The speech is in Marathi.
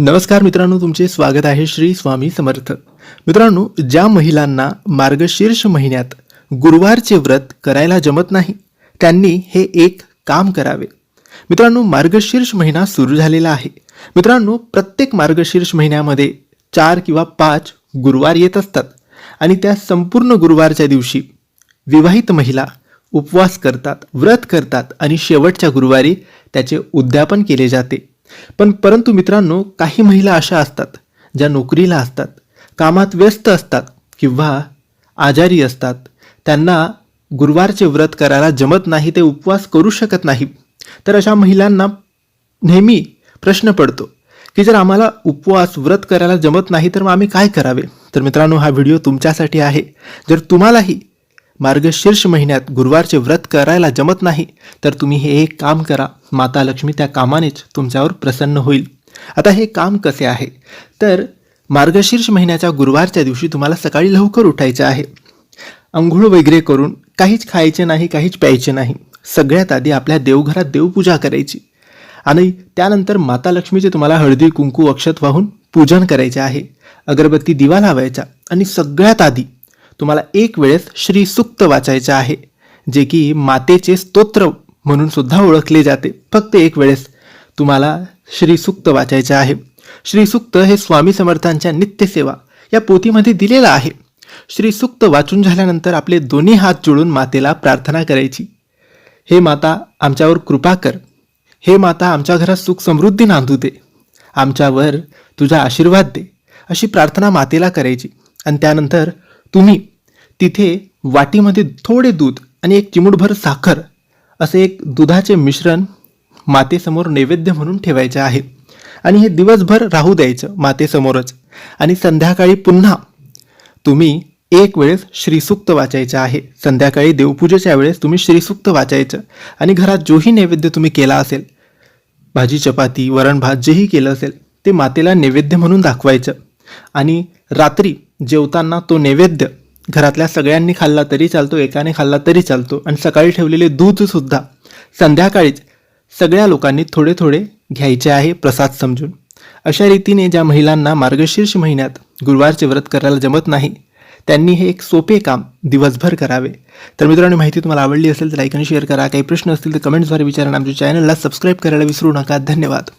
नमस्कार मित्रांनो तुमचे स्वागत आहे श्री स्वामी समर्थ. मित्रांनो ज्या महिलांना मार्गशीर्ष महिन्यात गुरुवारचे व्रत करायला जमत नाही त्यांनी हे एक काम करावे. मित्रांनो मार्गशीर्ष महिना सुरू झालेला आहे. मित्रांनो प्रत्येक मार्गशीर्ष महिन्यामध्ये चार किंवा पाच गुरुवार येत असतात आणि त्या संपूर्ण गुरुवारच्या दिवशी विवाहित महिला उपवास करतात व्रत करतात आणि शेवटच्या गुरुवारी त्याचे उद्यापन केले जाते. पण परंतु मित्रांनो काही महिला अशा असतात ज्या नोकरीला असतात कामात व्यस्त असतात किंवा आजारी असतात. त्यांना गुरुवारचे व्रत करायला जमत नाही ते उपवास करू शकत नाही. तर अशा महिलांना नेहमी प्रश्न पडतो की जर आम्हाला उपवास व्रत करायला जमत नाही तर मग आम्ही काय करावे? तर मित्रांनो हा व्हिडिओ तुमच्यासाठी आहे. जर तुम्हालाही मार्गशीर्ष महिन्यात गुरुवारचे व्रत करायला जमत नाही तर तुम्ही हे एक काम करा. माता लक्ष्मी त्या कामानेच तुमच्यावर प्रसन्न होईल. आता हे काम कसे आहे? तर मार्गशीर्ष महिन्याच्या गुरुवारच्या दिवशी तुम्हाला सकाळी लवकर उठायचे आहे. अंघोळ वगैरे करून काहीच खायचे नाही काहीच प्यायचे नाही. सगळ्यात आधी आपल्या देवघरात देवपूजा करायची. आणि त्यानंतर माता लक्ष्मीचे तुम्हाला हळदी कुंकू अक्षत वाहून पूजन करायचे आहे. अगरबत्ती दिवा लावायचा. आणि सगळ्यात आधी तुम्हाला एक वेळेस श्री सुक्त वाचायचे आहे जे की मातेचे स्तोत्र म्हणून सुद्धा ओळखले जाते. फक्त एक वेळेस तुम्हाला श्री सुक्त वाचायचे आहे. श्री सुक्त हे स्वामी समर्थांच्या नित्यसेवा या पोथीमध्ये दिलेलं आहे. श्री सुक्त वाचून झाल्यानंतर आपले दोन्ही हात जोडून मातेला प्रार्थना करायची. हे माता आमच्यावर कृपा कर. हे माता आमच्या घरात सुख समृद्धी नांदू दे. आमच्यावर तुझा आशीर्वाद दे अशी प्रार्थना मातेला करायची. आणि त्यानंतर तुम्ही तिथे वाटीमध्ये थोडे दूध आणि एक चिमूटभर साखर असे एक दुधाचे मिश्रण मातेसमोर नैवेद्य म्हणून ठेवायचे आहे. आणि हे दिवसभर राहू द्यायचं मातेसमोरच. आणि संध्याकाळी पुन्हा तुम्ही एक वेळेस श्रीसूक्त वाचायचं आहे. संध्याकाळी देवपूजेच्या वेळेस तुम्ही श्रीसूक्त वाचायचं. आणि घरात जोही नैवेद्य तुम्ही केला असेल भाजी चपाती वरण भात जेही केलं असेल ते मातेला नैवेद्य म्हणून दाखवायचं. आणि रात्री जेवताना तो नैवेद्य घरातल्या सगळ्यांनी खाल्ला तरी चालतो एकाने खाल्ला तरी चालतो आणि सकाळी ठेवलेले दूध सुद्धा संध्याकाळीच सगळ्या लोकांनी थोडे थोडे घ्यायचे आहे प्रसाद समजून. अशा रीतीने ज्या महिलांना मार्गशीर्ष महिन्यात गुरुवारचे व्रत करायला जमत नाही त्यांनी हे एक सोपे काम दिवसभर करावे. तर मित्रांनो माहिती तुम्हाला आवडली असेल तर लाईक आणि शेअर करा. काही प्रश्न असतील तर कमेंट्सद्वारे विचारा आणि आमच्या चॅनलला सबस्क्राईब करायला विसरू नका. धन्यवाद.